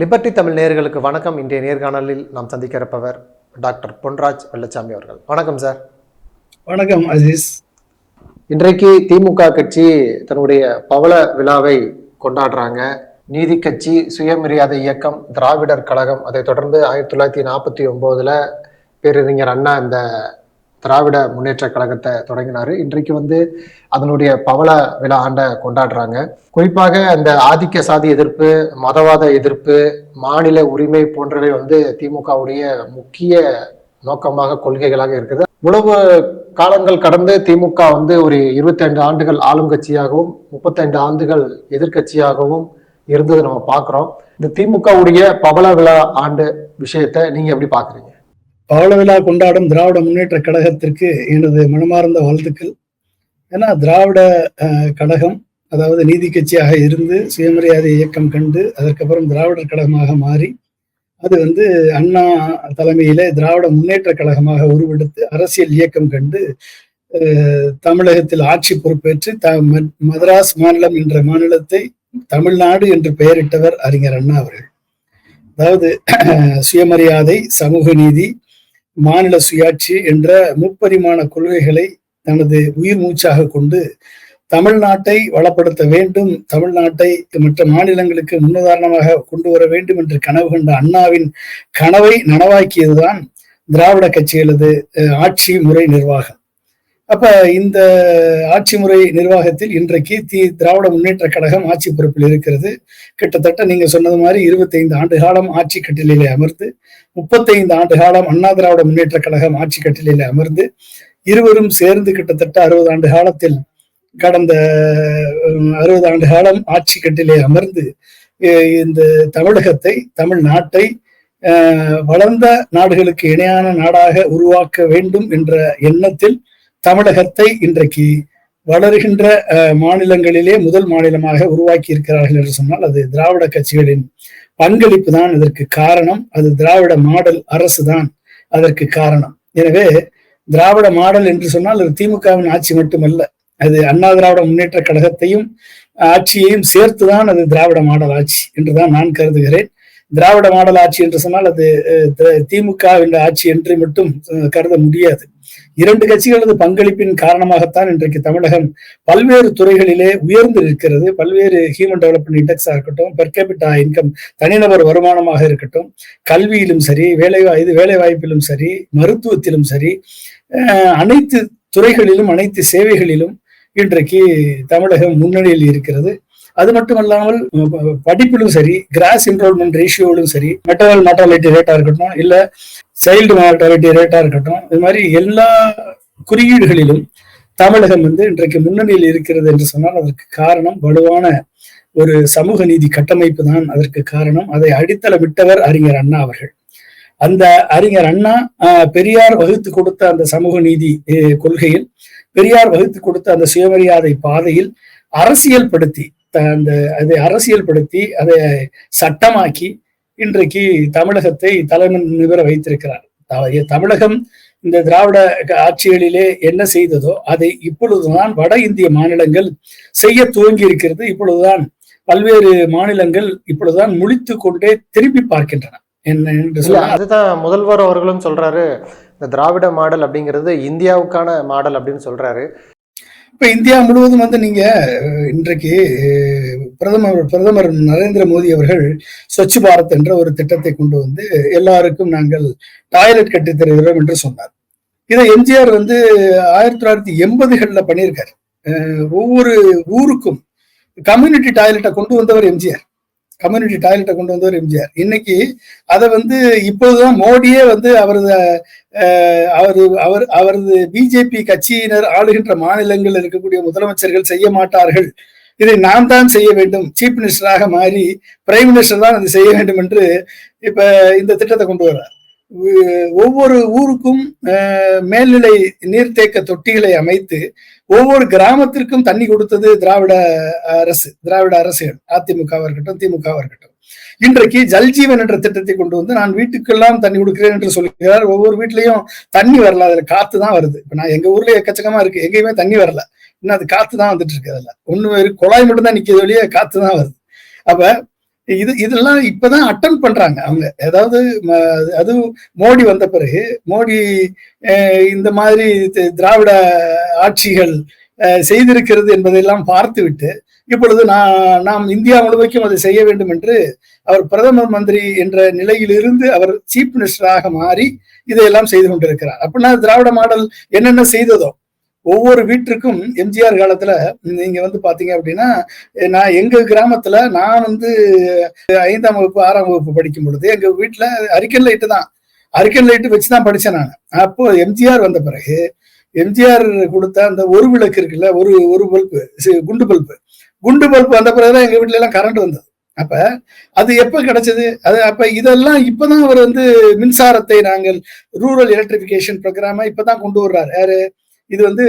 Liberty Tamil நேயர்களுக்கு வணக்கம். இன்றைய நேர்காணலில் நாம் சந்திக்க இருப்பவர் டாக்டர் பொன்ராஜ் வெள்ளச்சாமி அவர்கள். வணக்கம் சார். வணக்கம் அஜீஸ். இன்றைக்கு திமுக கட்சி தன்னுடைய பவள விழாவை கொண்டாடுறாங்க. நீதி கட்சி சுயமரியாதை இயக்கம் திராவிடர் கழகம் அதைத் தொடர்ந்து ஆயிரத்தி தொள்ளாயிரத்தி நாற்பத்தி ஒம்போதுல பேரறிஞர் அண்ணா இந்த திராவிட முன்னேற்ற கழகத்தை தொடங்கினாரு. இன்றைக்கு வந்து அதனுடைய பவள விழா ஆண்டை கொண்டாடுறாங்க. குறிப்பாக அந்த ஆதிக்க சாதி எதிர்ப்பு மதவாத எதிர்ப்பு மாநில உரிமை போன்றவை வந்து திமுகவுடைய முக்கிய நோக்கமாக கொள்கைகளாக இருக்குது. உழவு காலங்கள் கடந்து திமுக வந்து ஒரு இருபத்தைந்து ஆண்டுகள் ஆளும் கட்சியாகவும் முப்பத்தைந்து ஆண்டுகள் எதிர்க்கட்சியாகவும் இருந்ததை நம்ம பார்க்குறோம். இந்த திமுகவுடைய பவள விழா ஆண்டு விஷயத்தை நீங்க எப்படி பாக்குறீங்க பவளவிழா கொண்டாடும் திராவிட முன்னேற்ற கழகத்திற்கு எனது மனமார்ந்த வாழ்த்துக்கள். ஏன்னா திராவிட கழகம் அதாவது நீதி கட்சியாக இருந்து சுயமரியாதை இயக்கம் கண்டு அதற்கப்புறம் திராவிடர் கழகமாக மாறி அது வந்து அண்ணா தலைமையிலே திராவிட முன்னேற்ற கழகமாக உருவெடுத்து அரசியல் இயக்கம் கண்டு தமிழகத்தில் ஆட்சி பொறுப்பேற்று த மதராஸ் மாநிலம் என்ற மாநிலத்தை தமிழ்நாடு என்று பெயரிட்டவர் அறிஞர் அண்ணா அவர்கள். அதாவது சுயமரியாதை சமூக நீதி மாநில சுயாட்சி என்ற முப்பரிமாண கொள்கைகளை தனது உயிர் மூச்சாக கொண்டு தமிழ்நாட்டை வளப்படுத்த வேண்டும் தமிழ்நாட்டை மற்ற மாநிலங்களுக்கு முன்னுதாரணமாக கொண்டு வர வேண்டும் என்று கனவு கண்ட அண்ணாவின் கனவை நனவாக்கியதுதான் திராவிட கட்சிகளது அஹ், ஆட்சி முறை நிர்வாகம். அப்ப இந்த ஆட்சி முறை நிர்வாகத்தில் இன்றைக்கு தி திராவிட முன்னேற்ற கழகம் ஆட்சி பொறுப்பில் இருக்கிறது. கிட்டத்தட்ட நீங்க சொன்னது மாதிரி இருபத்தைந்து ஆண்டு காலம் ஆட்சி கட்டிலே அமர்ந்து முப்பத்தைந்து ஆண்டு காலம் அண்ணா திராவிட முன்னேற்ற கழகம் ஆட்சி கட்டிலே அமர்ந்து இருவரும் சேர்ந்து கிட்டத்தட்ட அறுபது ஆண்டு காலத்தில் கடந்த அறுபது ஆண்டு காலம் ஆட்சி கட்டிலே அமர்ந்து இந்த தமிழகத்தை தமிழ்நாட்டை அஹ், வளர்ந்த நாடுகளுக்கு இணையான நாடாக உருவாக்க வேண்டும் என்ற எண்ணத்தில் தமிழகத்தை இன்றைக்கு வளர்கின்ற அஹ், மாநிலங்களிலே முதல் மாநிலமாக உருவாக்கி இருக்கிறார்கள் என்று சொன்னால் அது திராவிட கட்சிகளின் பங்களிப்பு தான் இதற்கு காரணம். அது திராவிட மாடல் அரசு தான் அதற்கு காரணம். எனவே திராவிட மாடல் என்று சொன்னால் அது திமுகவின் ஆட்சி மட்டுமல்ல. அது அண்ணா திராவிட முன்னேற்ற கழகத்தையும் ஆட்சியையும் சேர்த்துதான் அது திராவிட மாடல் ஆட்சி என்றுதான் நான் கருதுகிறேன். திராவிட மாடல் ஆட்சி என்று சொன்னால் அது திமுகவின் ஆட்சி என்று மட்டும் கருத முடியாது. இரண்டு கட்சிகளது பங்களிப்பின் காரணமாகத்தான் இன்றைக்கு தமிழகம் பல்வேறு துறைகளிலே உயர்ந்து நிற்கிறது. பல்வேறு ஹியூமன் டெவலப்மெண்ட் இண்டெக்ஸா இருக்கட்டும் பெர் கேபிட்டா இன்கம் தனிநபர் வருமானமாக இருக்கட்டும் கல்வியிலும் சரி வேலை இது வேலை வாய்ப்பிலும் சரி மருத்துவத்திலும் சரி அனைத்து துறைகளிலும் அனைத்து சேவைகளிலும் இன்றைக்கு தமிழகம் முன்னணியில் இருக்கிறது. அது மட்டுமல்லாமல் படிப்பிலும் சரி கிராஸ் என்ரோல்மெண்ட் ரேஷியோவிலும் சரி மெட்டரல் மார்டாலிட்டி ரேட்டா இருக்கட்டும் இல்ல சைல்டு மார்டாலிட்டி ரேட்டா இருக்கட்டும் இது மாதிரி எல்லா குறியீடுகளிலும் தமிழகம் வந்து இன்றைக்கு முன்னணியில் இருக்கிறது என்று சொன்னால் அதற்கு காரணம் வலுவான ஒரு சமூக நீதி கட்டமைப்பு தான் அதற்கு காரணம். அதை அடித்தளமிட்டவர் அறிஞர் அண்ணா அவர்கள். அந்த அறிஞர் அண்ணா ஆஹ், பெரியார் வகுத்து கொடுத்த அந்த சமூக நீதி கொள்கையில் பெரியார் வகுத்து கொடுத்த அந்த சுயமரியாதை பாதையில் அரசியல் படுத்தி அந்த அதை அரசியல் படுத்தி அதை சட்டமாக்கி இன்றைக்கு தமிழகத்தை தலைமை நிபர வைத்திருக்கிறார். தமிழகம் இந்த திராவிட ஆட்சிகளிலே என்ன செய்ததோ அதை இப்பொழுதுதான் வட இந்திய மாநிலங்கள் செய்ய துவங்கி இருக்கிறது. இப்பொழுதுதான் பல்வேறு மாநிலங்கள் இப்பொழுதுதான் முழித்து கொண்டே திரும்பி பார்க்கின்றன. என்ன என்று சொன்னால் அதுதான் முதல்வர் அவர்களும் சொல்றாரு. இந்த திராவிட மாடல் அப்படிங்கிறது இந்தியாவுக்கான மாடல் அப்படின்னு சொல்றாரு. இப்ப இந்தியா முழுவதும் வந்து நீங்க இன்றைக்கு பிரதமர் பிரதமர் நரேந்திர மோடி அவர்கள் ஸ்வச் பாரத் என்ற ஒரு திட்டத்தை கொண்டு வந்து எல்லாருக்கும் நாங்கள் டாய்லெட் கட்டித் தருகிறோம் என்று சொன்னார். இதை எம்ஜிஆர் வந்து ஆயிரத்தி தொள்ளாயிரத்தி எண்பதுகள்ல பண்ணியிருக்காரு. அஹ், ஒவ்வொரு ஊருக்கும் கம்யூனிட்டி டாய்லெட்டை கொண்டு வந்தவர் எம்ஜிஆர். கம்யூனிட்டி டாய்லெட்டை கொண்டு வந்தவர் எம்ஜிஆர். இன்னைக்கு அதை வந்து இப்போதுதான் மோடியே வந்து அவரது அவரு அவர் அவரது பிஜேபி கட்சியினர் ஆளுகின்ற மாநிலங்களில் இருக்கக்கூடிய முதலமைச்சர்கள் செய்ய மாட்டார்கள். இதை நான் தான் செய்ய வேண்டும். சீஃப் மினிஸ்டராக மாறி பிரைம் மினிஸ்டர் தான் அதை செய்ய வேண்டும் என்று இப்ப இந்த திட்டத்தை கொண்டு வர்றார். ஒவ்வொரு ஊருக்கும் மேல்நிலை நீர்த்தேக்க தொட்டிகளை அமைத்து ஒவ்வொரு கிராமத்திற்கும் தண்ணி கொடுத்தது திராவிட அரசு திராவிட அரசுகள் அதிமுகவா இருக்கட்டும் திமுகவா இருக்கட்டும். இன்றைக்கு ஜல்ஜீவன் என்ற திட்டத்தை கொண்டு வந்து நான் வீட்டுக்கெல்லாம் தண்ணி கொடுக்கிறேன் என்று சொல்லுகிறார் ஒவ்வொரு வீட்லயும் தண்ணி வரல அதுல காத்து தான் வருது. இப்ப நான் எங்க ஊர்ல எக்கச்சக்கமா இருக்கு. எங்கேயுமே தண்ணி வரல. இன்னும் அது காத்து தான் வந்துட்டு இருக்கு. அதுல ஒண்ணு குழாய் மட்டும் தான் நிக்கிறது வழியே காத்து தான் வருது. அப்ப இது இதெல்லாம் இப்பதான் அட்டன் பண்றாங்க அவங்க. ஏதாவது அது மோடி வந்த பிறகு மோடி அஹ், இந்த மாதிரி திராவிட ஆட்சிகள் செய்திருக்கிறது என்பதையெல்லாம் பார்த்துவிட்டு இப்பொழுது நான் நாம் இந்தியா முழுமைக்கும் அதை செய்ய வேண்டும் என்று அவர் பிரதமர் மந்திரி என்ற நிலையிலிருந்து அவர் சீஃப் மினிஸ்டராக மாறி இதையெல்லாம் செய்து கொண்டிருக்கிறார். அப்படின்னா திராவிட மாடல் என்னென்ன செய்ததோ ஒவ்வொரு வீட்டிற்கும் எம்ஜிஆர் காலத்துல நீங்க வந்து பாத்தீங்க அப்படின்னா நான் எங்க கிராமத்துல நான் வந்து ஐந்தாம் வகுப்பு ஆறாம் வகுப்பு படிக்கும் பொழுது எங்க வீட்டுல அரிக்கன் லைட்டு தான். அரிக்கன் லைட்டு வச்சுதான் படிச்சேன் நான். அப்போ எம்ஜிஆர் வந்த பிறகு எம்ஜிஆர் கொடுத்த அந்த ஒரு விளக்கு இருக்குல்ல ஒரு ஒரு பல்பு குண்டு பல்பு. குண்டு பல்பு வந்த பிறகுதான் எங்க வீட்ல எல்லாம் கரண்ட் வந்தது. அப்ப அது எப்ப கிடைச்சது? அது அப்ப இதெல்லாம் இப்பதான் அவர் வந்து மின்சாரத்தை நாங்கள் ரூரல் எலக்ட்ரிபிகேஷன் ப்ரோக்ராம இப்பதான் கொண்டு வர்றாரு. யாரு? இது வந்து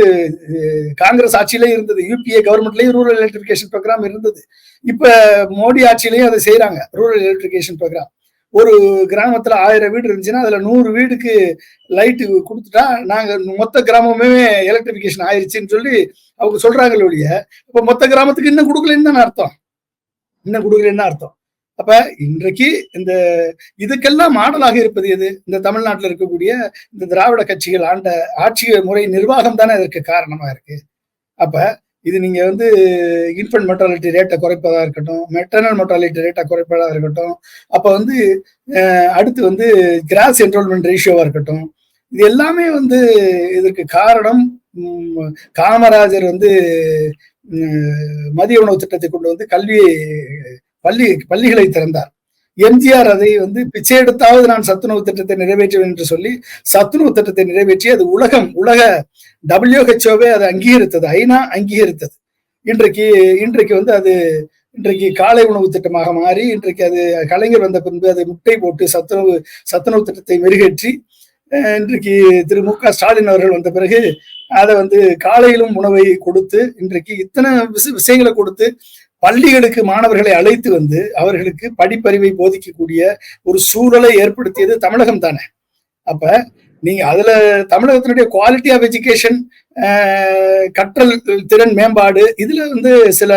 காங்கிரஸ் ஆட்சியிலே இருந்தது. யூபிஏ கவர்மெண்ட்லயும் ரூரல் எலக்ட்ரிபிகேஷன் ப்ரோக்ராம் இருந்தது. இப்ப மோடி ஆட்சியிலையும் அதை செய்யறாங்க ரூரல் எலக்ட்ரிபிகேஷன் ப்ரோக்ராம் ஒரு கிராமத்துல ஆயிரம் வீடு இருந்துச்சுன்னா அதுல நூறு வீடுக்கு லைட்டு கொடுத்துட்டா நாங்க மொத்த கிராமமே எலக்ட்ரிபிகேஷன் ஆயிருச்சுன்னு சொல்லி அவங்க சொல்றாங்களே ஒழிய இப்ப மொத்த கிராமத்துக்கு இன்னும் கொடுக்கலன்னு தானே அர்த்தம். இன்னும் கொடுக்கலன்னு அர்த்தம். அப்ப இன்றைக்கு இந்த இதுக்கெல்லாம் மாடலாக இருப்பது எது? இந்த தமிழ்நாட்டில் இருக்கக்கூடிய இந்த திராவிட கட்சிகள் ஆண்ட ஆட்சி முறை நிர்வாகம் தானே இதற்கு காரணமா இருக்கு. அப்ப இது நீங்க வந்து இன்ஃபன்ட் மெட்டாலிட்டி ரேட்டை குறைப்பதா இருக்கட்டும் மெட்டர்னல் மெட்டாலிட்டி ரேட்டை குறைப்பதா இருக்கட்டும் அப்ப வந்து அடுத்து வந்து கிராஸ் என்ரோல்மெண்ட் ரேஷியோவா இருக்கட்டும் இது எல்லாமே வந்து இதற்கு காரணம் காமராஜர் வந்து மதிய உணவு திட்டத்தை கொண்டு வந்து கல்வி பள்ளி பள்ளிகளை திறந்தார். எம்ஜிஆர் அதை வந்து பிச்சை எடுத்தாவது நான் சத்துணவு திட்டத்தை நிறைவேற்றுவேன் என்று சொல்லி சத்துணவு திட்டத்தை நிறைவேற்றி அது உலகம் உலக டபிள்யூஹெச்ஓவே அதை அங்கீகரித்தது. ஐநா அங்கீகரித்தது. இன்றைக்கு இன்றைக்கு வந்து அது இன்றைக்கு காலை உணவு திட்டமாக மாறி இன்றைக்கு அது கலைஞர் வந்த பின்பு அதை முட்டை போட்டு சத்துணவு சத்துணவு திட்டத்தை மெருகேற்றி அஹ், இன்றைக்கு திரு மு க ஸ்டாலின் அவர்கள் வந்த பிறகு அதை வந்து காலையிலும் உணவை கொடுத்து இன்றைக்கு இத்தனை விஷயங்களை கொடுத்து பள்ளிகளுக்கு மாணவர்களை அழைத்து வந்து அவர்களுக்கு படிப்பறிவை போதிக்கக்கூடிய ஒரு சூழலை ஏற்படுத்தியது தமிழகம் தானே. அப்ப நீங்க அதுல தமிழகத்தினுடைய குவாலிட்டி ஆஃப் எஜுகேஷன் கற்றல் திறன் மேம்பாடு இதுல வந்து சில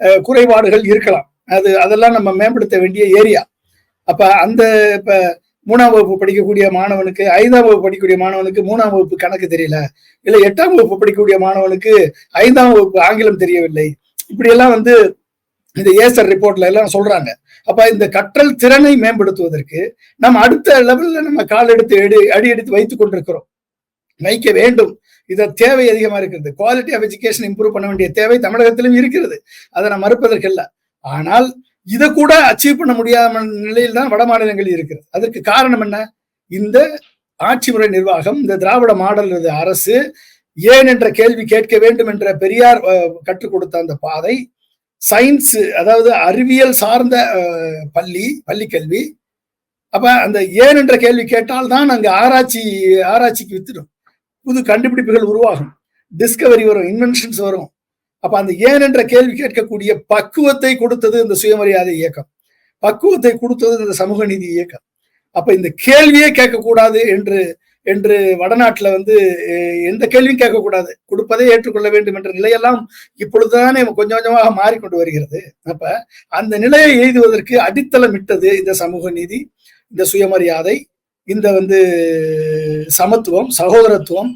அஹ், குறைபாடுகள் இருக்கலாம். அது அதெல்லாம் நம்ம மேம்படுத்த வேண்டிய ஏரியா. அப்ப அந்த இப்ப மூணாம் வகுப்பு படிக்கக்கூடிய மாணவனுக்கு ஐந்தாம் வகுப்பு படிக்கக்கூடிய மாணவனுக்கு மூணாம் வகுப்பு கணக்கு தெரியல? இல்ல எட்டாம் வகுப்பு படிக்கக்கூடிய மாணவனுக்கு ஐந்தாம் வகுப்பு ஆங்கிலம் தெரியவில்லை? இப்படி எல்லாம் வந்து இந்த ஏசர் ரிப்போர்ட்ல எல்லாம் சொல்றாங்க. அப்ப இந்த கற்றல் திறனை மேம்படுத்துவதற்கு நம்ம அடுத்த லெவல்ல நம்ம கால் எடுத்து எடு அடி எடுத்து வைத்துக் கொண்டிருக்கிறோம். வைக்க வேண்டும். இத தேவை அதிகமா இருக்கிறது. குவாலிட்டி ஆஃப் எஜுகேஷன் இம்ப்ரூவ் பண்ண வேண்டிய தேவை தமிழகத்திலும் இருக்கிறது. அதை நான் மறுப்பதற்கு இல்ல ஆனால் இதை கூட அச்சீவ் பண்ண முடியாத நிலையில் தான் வட மாநிலங்கள் இருக்கிறது. அதற்கு காரணம் என்ன? இந்த ஆட்சி முறை நிர்வாகம் இந்த திராவிட மாடல் அரசு ஏன் என்ற கேள்வி கேட்க வேண்டும் என்ற பெரியார் கற்றுக் கொடுத்த அந்த பாதை சயின்ஸ் அதாவது அறிவியல் சார்ந்த பள்ளி பள்ளி கல்வி. அப்ப அந்த ஏன் என்ற கேள்வி கேட்டால் தான் அங்க ஆராய்ச்சி ஆராய்ச்சிக்கு வித்துடும். புது கண்டுபிடிப்புகள் உருவாகும். டிஸ்கவரி வரும் இன்வென்ஷன்ஸ் வரும். அப்ப அந்த ஏன் என்ற கேள்வி கேட்கக்கூடிய பக்குவத்தை கொடுத்தது இந்த சுயமரியாதை இயக்கம். பக்குவத்தை கொடுத்தது இந்த சமூக நீதி இயக்கம். அப்ப இந்த கேள்வியே கேட்கக்கூடாது என்று என்று வடநாட்டுல வந்து எந்த கேள்வியும் கேட்கக்கூடாது. கொடுப்பதை ஏற்றுக்கொள்ள வேண்டும் என்ற நிலையெல்லாம் இப்பொழுதுதானே கொஞ்சம் கொஞ்சமாக மாறிக்கொண்டு வருகிறது. அப்ப அந்த நிலையை எய்துவதற்கு அடித்தளம் இட்டது இந்த சமூக நீதி இந்த சுயமரியாதை இந்த வந்து சமத்துவம் சகோதரத்துவம்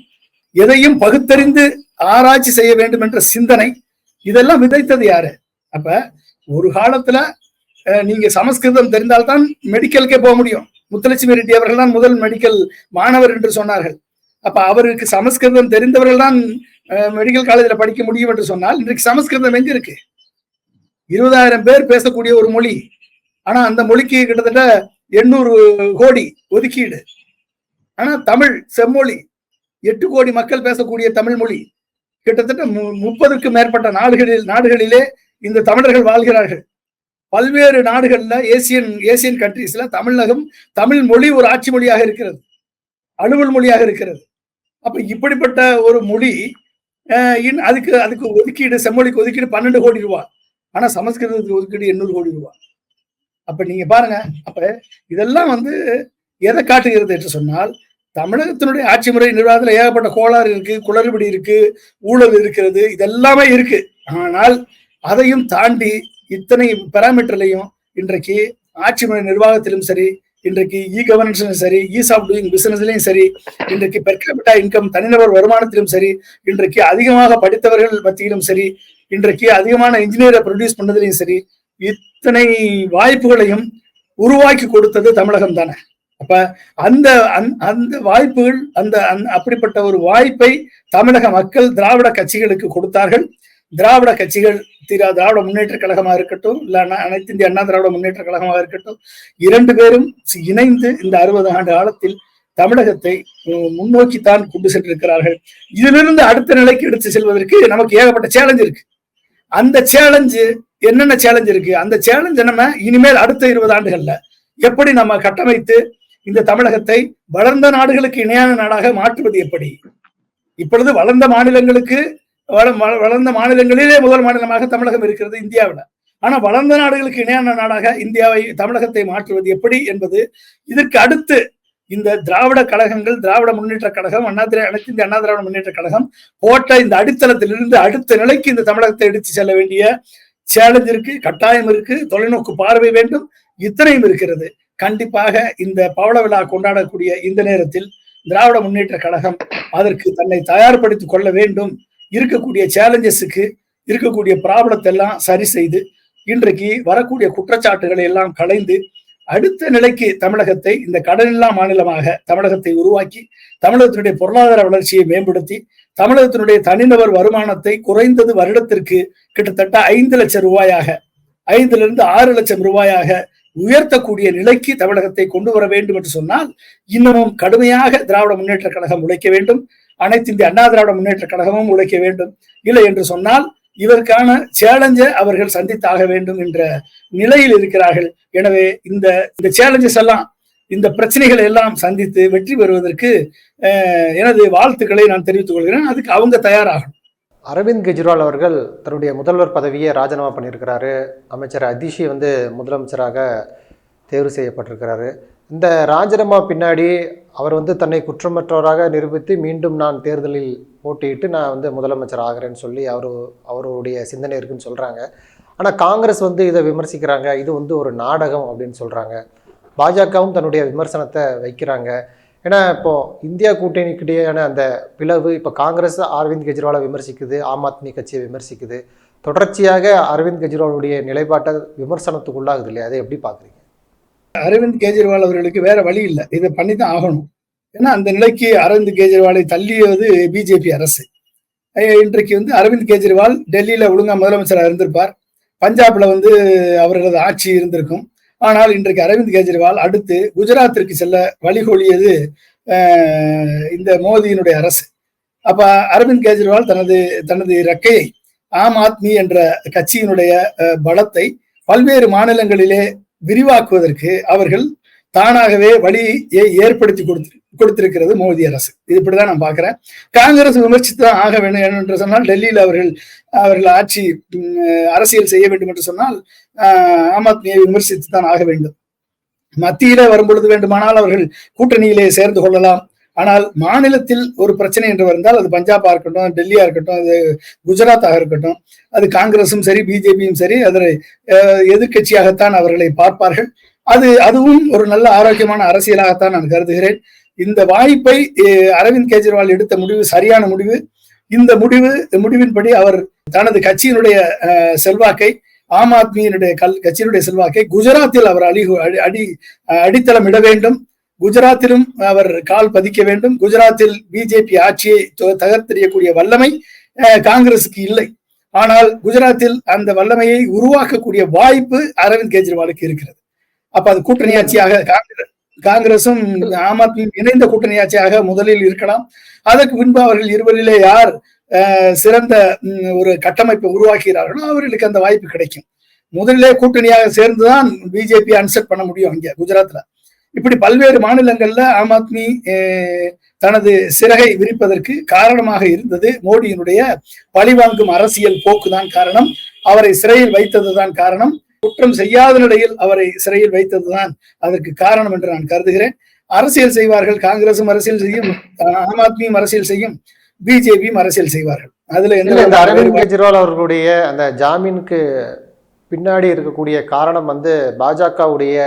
எதையும் பகுத்தறிந்து ஆராய்ச்சி செய்ய வேண்டும் என்ற சிந்தனை இதெல்லாம் விதைத்தது யாரு? அப்ப ஒரு காலத்துல நீங்க சமஸ்கிருதம் தெரிந்தால்தான் மெடிக்கலுக்கே போக முடியும். முத்துலட்சுமி ரெட்டி அவர்கள் தான் முதல் மெடிக்கல் மாணவர் என்று சொன்னார்கள். அப்ப அவருக்கு சமஸ்கிருதம் தெரிந்தவர்கள் தான் மெடிக்கல் காலேஜில் படிக்க முடியும் என்று சொன்னால் இன்றைக்கு சமஸ்கிருதம் எங்க இருக்கு? இருபதாயிரம் பேர் பேசக்கூடிய ஒரு மொழி. ஆனா அந்த மொழிக்கு கிட்டத்தட்ட எண்ணூறு கோடி ஒதுக்கீடு. ஆனா தமிழ் செம்மொழி எட்டு கோடி மக்கள் பேசக்கூடிய தமிழ் மொழி. கிட்டத்தட்ட மு- முப்பதுக்கும் மேற்பட்ட நாடுகளில் நாடுகளிலே இந்த தமிழர்கள் வாழ்கிறார்கள். பல்வேறு நாடுகள்ல ஏசியன் ஏசியன் கண்ட்ரீஸ்ல தமிழகம் தமிழ் மொழி ஒரு ஆட்சி மொழியாக இருக்கிறது. அலுவல் மொழியாக இருக்கிறது. அப்ப இப்படிப்பட்ட ஒரு மொழி இன்- அதுக்கு அதுக்கு ஒதுக்கீடு செம்மொழிக்கு ஒதுக்கீடு பன்னெண்டு கோடி ரூபாய் ஆனா சமஸ்கிருதத்துக்கு ஒதுக்கீடு எண்ணூறு கோடி ரூபாய் அப்ப நீங்க பாருங்க அப்ப இதெல்லாம் வந்து எதை காட்டுகிறது என்று சொன்னால் தமிழகத்தினுடைய ஆட்சி முறை நிர்வாகத்துல ஏகப்பட்ட கோளாறு இருக்கு குளறுபடி இருக்கு ஊழல் இருக்கிறது இதெல்லாமே இருக்கு. ஆனால் அதையும் தாண்டி இத்தனை பெராமீட்டர்லையும் இன்றைக்கு ஆட்சி முறை நிர்வாகத்திலும் சரி இன்றைக்கு இ கவர்னன்ஸ்லையும் சரி ஈஸ் ஆஃப் டூயிங் பிசினஸ்லையும் சரி இன்றைக்கு பெர்கபிட்டா இன்கம் தனிநபர் வருமானத்திலும் சரி இன்றைக்கு அதிகமாக படித்தவர்கள் மத்தியிலும் சரி இன்றைக்கு அதிகமான இன்ஜினியரை ப்ரொடியூஸ் பண்ணதுலையும் சரி இத்தனை வாய்ப்புகளையும் உருவாக்கி கொடுத்தது தமிழகம் தானே. அப்ப அந்த அந்த- அந்த வாய்ப்புகள் அந்த அந்த- அப்படிப்பட்ட ஒரு வாய்ப்பை தமிழக மக்கள் திராவிட கட்சிகளுக்கு கொடுத்தார்கள். திராவிட கட்சிகள் திரா திராவிட முன்னேற்ற கழகமாக இருக்கட்டும் இல்லைன்னா அனைத்து இந்திய அண்ணா திராவிட முன்னேற்ற கழகமாக இருக்கட்டும் இரண்டு பேரும் இணைந்து இந்த அறுபது ஆண்டு காலத்தில் தமிழகத்தை முன்னோக்கித்தான் கொண்டு சென்றிருக்கிறார்கள். இதிலிருந்து அடுத்த நிலைக்கு எடுத்து செல்வதற்கு நமக்கு ஏகப்பட்ட சேலஞ்ச் இருக்கு. அந்த சேலஞ்சு என்னென்ன சேலஞ்ச் இருக்கு? அந்த சேலஞ்சை நம்ம இனிமேல் அடுத்த இருபது ஆண்டுகள்ல எப்படி நம்ம கட்டமைத்து இந்த தமிழகத்தை வளர்ந்த நாடுகளுக்கு இணையான நாடாக மாற்றுவது எப்படி? இப்பொழுது வளர்ந்த மாநிலங்களுக்கு வளர்ந்த மாநிலங்களிலே முதல் மாநிலமாக தமிழகம் இருக்கிறது இந்தியாவில். ஆனா வளர்ந்த நாடுகளுக்கு இணையான நாடாக இந்தியாவை தமிழகத்தை மாற்றுவது எப்படி என்பது இதற்கு அடுத்து இந்த திராவிட கழகங்கள் திராவிட முன்னேற்ற கழகம் அண்ணா திரா அனைத்து இந்திய அண்ணா திராவிட முன்னேற்ற கழகம் போட்ட இந்த அடித்தளத்திலிருந்து அடுத்த நிலைக்கு இந்த தமிழகத்தை எடுத்து செல்ல வேண்டிய சேலஞ்ச் இருக்கு கட்டாயம் இருக்கு தொலைநோக்கு பார்வை வேண்டும் இத்தனையும் இருக்கிறது. கண்டிப்பாக இந்த பவள விழா கொண்டாடக்கூடிய இந்த நேரத்தில் திராவிட முன்னேற்ற கழகம் அதற்கு தன்னை தயார்படுத்திக் கொள்ள வேண்டும் இருக்கக்கூடிய சேலஞ்சஸுக்கு இருக்கக்கூடிய ப்ராப்ளத்தை எல்லாம் சரி செய்து இன்றைக்கு வரக்கூடிய குற்றச்சாட்டுகளை எல்லாம் களைந்து அடுத்த நிலைக்கு தமிழகத்தை இந்த கடலில்லா மாநிலமாக தமிழகத்தை உருவாக்கி தமிழகத்தினுடைய பொருளாதார வளர்ச்சியை மேம்படுத்தி தமிழகத்தினுடைய தனிநபர் வருமானத்தை குறைந்தது வருடத்திற்கு கிட்டத்தட்ட ஐந்து லட்சம் ரூபாயாக ஐந்துல இருந்து ஆறு லட்சம் ரூபாயாக உயர்த்தக்கூடிய நிலைக்கு தமிழகத்தை கொண்டு வர வேண்டும் என்று சொன்னால் இன்னமும் கடுமையாக திராவிட முன்னேற்ற கழகம் உழைக்க வேண்டும். அனைத்து இந்திய அண்ணா திராவிட முன்னேற்ற கழகமும் உழைக்க வேண்டும். இல்லை என்று சொன்னால் இதற்கான சேலஞ்சை அவர்கள் சந்தித்தாக வேண்டும் என்ற நிலையில் இருக்கிறார்கள். எனவே இந்த இந்த சேலஞ்சஸ் எல்லாம் இந்த பிரச்சனைகளை எல்லாம் சந்தித்து வெற்றி பெறுவதற்கு எனது வாழ்த்துக்களை நான் தெரிவித்துக் கொள்கிறேன். அதுக்கு அவங்க தயாராகணும். அரவிந்த் கெஜ்ரிவால் அவர்கள் தன்னுடைய முதல்வர் பதவியை ராஜினாமா பண்ணியிருக்கிறாரு. அமைச்சர் அதிஷி வந்து முதலமைச்சராக தேர்வு செய்யப்பட்டிருக்கிறாரு. இந்த ராஜினாமா பின்னாடி அவர் வந்து தன்னை குற்றமற்றவராக நிரூபித்து மீண்டும் நான் தேர்தலில் போட்டியிட்டு நான் வந்து முதலமைச்சர் ஆகிறேன்னு சொல்லி அவர் அவருடைய சிந்தனை இருக்குன்னு சொல்கிறாங்க ஆனால் காங்கிரஸ் வந்து இதை விமர்சிக்கிறாங்க. இது வந்து ஒரு நாடகம் அப்படின்னு சொல்கிறாங்க பாஜகவும் தன்னுடைய விமர்சனத்தை வைக்கிறாங்க. ஏன்னா இப்போது இந்தியா கூட்டணிக்கிடையான அந்த பிளவு இப்போ காங்கிரஸ் அரவிந்த் கெஜ்ரிவாலை விமர்சிக்குது ஆம் ஆத்மி கட்சியை விமர்சிக்குது. தொடர்ச்சியாக அரவிந்த் கெஜ்ரிவாலுடைய நிலைப்பாட்டை விமர்சனத்துக்குள்ளாகுது இல்லையா? அதை எப்படி பார்க்குறீங்க? அரவிந்த் கெஜ்ரிவால் அவர்களுக்கு வேற வழி இல்லை. இதை பண்ணி தான் ஆகணும். ஏன்னா அந்த நிலைக்கு அரவிந்த் கெஜ்ரிவாலை தள்ளியது பிஜேபி அரசு. இன்றைக்கு வந்து அரவிந்த் கெஜ்ரிவால் டெல்லியில ஒழுங்கா முதலமைச்சராக இருந்திருப்பார். பஞ்சாப்ல வந்து அவர்களது ஆட்சி இருந்திருக்கும். ஆனால் இன்றைக்கு அரவிந்த் கெஜ்ரிவால் அடுத்து குஜராத்திற்கு செல்ல வழிகொழியது இந்த மோதியினுடைய அரசு. அப்ப அரவிந்த் கெஜ்ரிவால் தனது தனது இறக்கையை ஆம் ஆத்மி என்ற கட்சியினுடைய பலத்தை பல்வேறு மாநிலங்களிலே விரிவாக்குவதற்கு அவர்கள் தானாகவே வழியை ஏற்படுத்தி கொடுத்து கொடுத்திருக்கிறது மோடி அரசு. இது இப்படிதான் நான் பாக்குறேன் காங்கிரஸ் விமர்சித்து தான் ஆக வேண்டும் என்று சொன்னால் டெல்லியில் அவர்கள் அவர்கள் ஆட்சி உம், அரசியல் செய்ய வேண்டும் என்று சொன்னால் ஆஹ், ஆம் ஆத்மியை விமர்சித்து தான் ஆக வேண்டும். மத்தியிலே வரும்பொழுது வேண்டுமானால் அவர்கள் கூட்டணியிலே சேர்ந்து கொள்ளலாம். ஆனால் மாநிலத்தில் ஒரு பிரச்சனை என்று வந்தால் அது பஞ்சாபா இருக்கட்டும் டெல்லியா இருக்கட்டும் அது குஜராத்தாக இருக்கட்டும் அது காங்கிரஸும் சரி பிஜேபியும் சரி அதனை எதிர்கட்சியாகத்தான் எதிர்க்கட்சியாகத்தான் அவர்களை பார்ப்பார்கள். அது அதுவும் ஒரு நல்ல ஆரோக்கியமான அரசியலாகத்தான் நான் கருதுகிறேன். இந்த வாய்ப்பை அரவிந்த் கெஜ்ரிவால் எடுத்த முடிவு சரியான முடிவு. இந்த முடிவு முடிவின்படி அவர் தனது கட்சியினுடைய செல்வாக்கை ஆம் ஆத்மியினுடைய கல் கட்சியினுடைய செல்வாக்கை குஜராத்தில் அவர் அடி அடி- அடி அடித்தளம் இட வேண்டும். குஜராத்திலும் அவர் கால் பதிக்க வேண்டும். குஜராத்தில் பிஜேபி ஆட்சியை த- தகர்த்தெறியக்கூடிய வல்லமை காங்கிரசுக்கு இல்லை. ஆனால் குஜராத்தில் அந்த வல்லமையை உருவாக்கக்கூடிய வாய்ப்பு அரவிந்த் கெஜ்ரிவாலுக்கு இருக்கிறது. அப்ப அது கூட்டணி ஆட்சியாக காங்கிரஸ் காங்கிரசும் ஆம் ஆத்மியும் இணைந்த கூட்டணி ஆட்சியாக முதலில் இருக்கலாம். அதற்கு முன்பு அவர்கள் இருவரிலே யார் சிறந்த ஒரு கட்டமைப்பை உருவாக்குகிறார்களோ அவர்களுக்கு அந்த வாய்ப்பு கிடைக்கும். முதலிலே கூட்டணியாக சேர்ந்துதான் பிஜேபி அன்செட் பண்ண முடியும் அங்க குஜராத்ல. இப்படி பல்வேறு மாநிலங்கள்ல ஆம் ஆத்மி தனது சிறகை விரிப்பதற்கு காரணமாக இருந்தது மோடியினுடைய பழிவாங்கும் அரசியல் போக்குதான் காரணம். அவரை சிறையில் வைத்ததுதான் காரணம். குற்றம் செய்யாத நிலையில் அவரை சிறையில் வைத்ததுதான் அதற்கு காரணம் என்று நான் கருதுகிறேன். அரசியல் செய்வார்கள் காங்கிரசும் அரசியல் செய்யும் ஆம் ஆத்மியும் அரசியல் செய்யும் பிஜேபியும் அரசியல் செய்வார்கள். அதுல எந்த அரவிந்த் கெஜ்ரிவால் அவர்களுடைய அந்த ஜாமீனுக்கு பின்னாடி இருக்கக்கூடிய காரணம் வந்து பாஜகவுடைய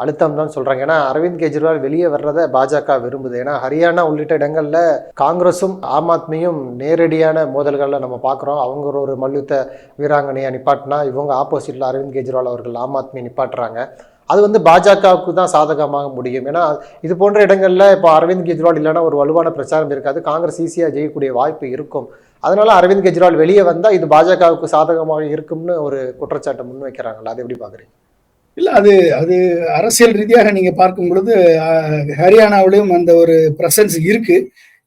அழுத்தம் தான் சொல்கிறாங்க ஏன்னா அரவிந்த் கெஜ்ரிவால் வெளியே வர்றதை பாஜக விரும்புது. ஏன்னா ஹரியானா உள்ளிட்ட இடங்களில் காங்கிரஸும் ஆம் ஆத்மியும் நேரடியான மோதல்களில் நம்ம பார்க்குறோம் அவங்க ஒரு மல்யுத்த வீராங்கனையை நிப்பாட்டினா இவங்க ஆப்போசிட்டில் அரவிந்த் கெஜ்ரிவால் அவர்கள் ஆம் ஆத்மி நிப்பாட்டுறாங்க. அது வந்து பாஜகவுக்கு தான் சாதகமாக முடியும். ஏன்னா இது போன்ற இடங்களில் இப்போ அரவிந்த் கெஜ்ரிவால் இல்லைன்னா ஒரு வலுவான பிரச்சாரம் இருக்காது. காங்கிரஸ் ஈஸியாக ஜெயிக்கக்கூடிய வாய்ப்பு இருக்கும். அதனால அரவிந்த் கெஜ்ரிவால் வெளியே வந்தால் இது பாஜகவுக்கு சாதகமாக இருக்கும்னு ஒரு குற்றச்சாட்டை முன்வைக்கிறாங்களா அது எப்படி பார்க்குறீங்க இல்ல அது அது அரசியல் ரீதியாக நீங்க பார்க்கும் பொழுது ஹரியானாவிலும் அந்த ஒரு பிரசன்ஸ் இருக்கு.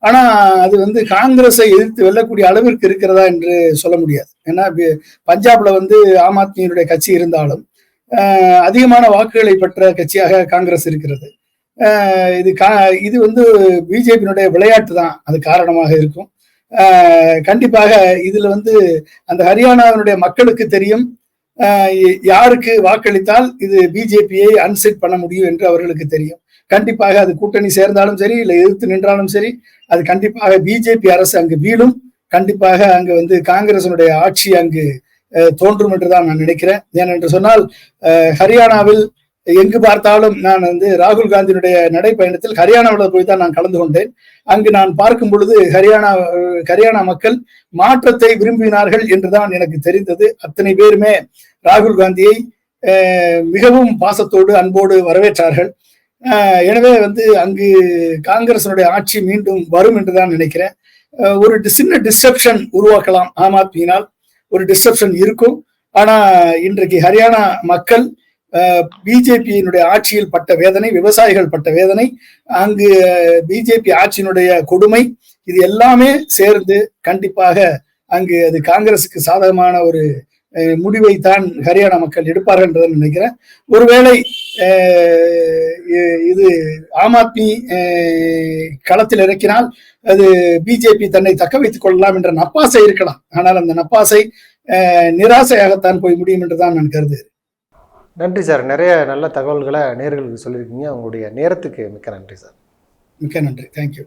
ஆனா அது வந்து காங்கிரஸை எதிர்த்து வெல்லக்கூடிய அளவிற்கு இருக்கிறதா என்று சொல்ல முடியாது. ஏன்னா பஞ்சாப்ல வந்து ஆம் ஆத்மியினுடைய கட்சி இருந்தாலும் அதிகமான வாக்குகளை பெற்ற கட்சியாக காங்கிரஸ் இருக்கிறது. இது கா இது வந்து பிஜேபியினுடைய விளையாட்டு தான். அது காரணமாக இருக்கும். கண்டிப்பாக இதுல வந்து அந்த ஹரியானாவினுடைய மக்களுக்கு தெரியும். யாருக்கு வாக்களித்தால் இது பிஜேபியை அன்செட் பண்ண முடியும் என்று அவர்களுக்கு தெரியும். கண்டிப்பாக அது கூட்டணி சேர்ந்தாலும் சரி இல்லை எதிர்த்து நின்றாலும் சரி அது கண்டிப்பாக பிஜேபி அரசு அங்கு வீழும். கண்டிப்பாக அங்கு வந்து காங்கிரசினுடைய ஆட்சி அங்கு தோன்றும் என்று தான் நான் நினைக்கிறேன். ஏனென்று சொன்னால் ஹரியானாவில் எங்கு பார்த்தாலும் நான் வந்து ராகுல் காந்தியினுடைய நடைப்பயணத்தில் ஹரியானாவில் போய் தான் நான் கலந்து கொண்டேன். அங்கு நான் பார்க்கும் பொழுது ஹரியானா ஹரியானா மக்கள் மாற்றத்தை விரும்பினார்கள் என்றுதான் எனக்கு தெரிந்தது. அத்தனை பேருமே ராகுல் காந்தியை மிகவும் பாசத்தோடு அன்போடு வரவேற்றார்கள். எனவே வந்து அங்கு காங்கிரசனுடைய ஆட்சி மீண்டும் வரும் என்று தான் நினைக்கிறேன் ஒரு சின்ன டிஸ்டப்ஷன் உருவாக்கலாம் ஆம் ஆத்மியினால். ஒரு டிஸ்டப்ஷன் இருக்கும். ஆனா இன்றைக்கு ஹரியானா மக்கள் பிஜேபியினுடைய ஆட்சியில் பட்ட வேதனை விவசாயிகள் பட்ட வேதனை அங்கு பிஜேபி ஆட்சியினுடைய கொடுமை இது எல்லாமே சேர்ந்து கண்டிப்பாக அங்கு அது காங்கிரசுக்கு சாதகமான ஒரு முடிவை தான் ஹரியானா மக்கள் எடுப்பார்கள் என்று தான் நினைக்கிறேன். ஒருவேளை இது ஆம் ஆத்மி களத்தில் இறக்கினால் அது பிஜேபி தன்னை தக்க வைத்துக் கொள்ளலாம் என்ற நப்பாசை இருக்கலாம். ஆனால் அந்த நப்பாசை நிராசையாகத்தான் போய் முடியும் என்று தான் நான் கருதுகிறேன். நன்றி சார். நிறைய நல்ல தகவல்களை நேர்களுக்கு சொல்லியிருக்கீங்க. உங்களுடைய நேரத்துக்கு மிக்க நன்றி சார். மிக்க நன்றி. தேங்க்யூ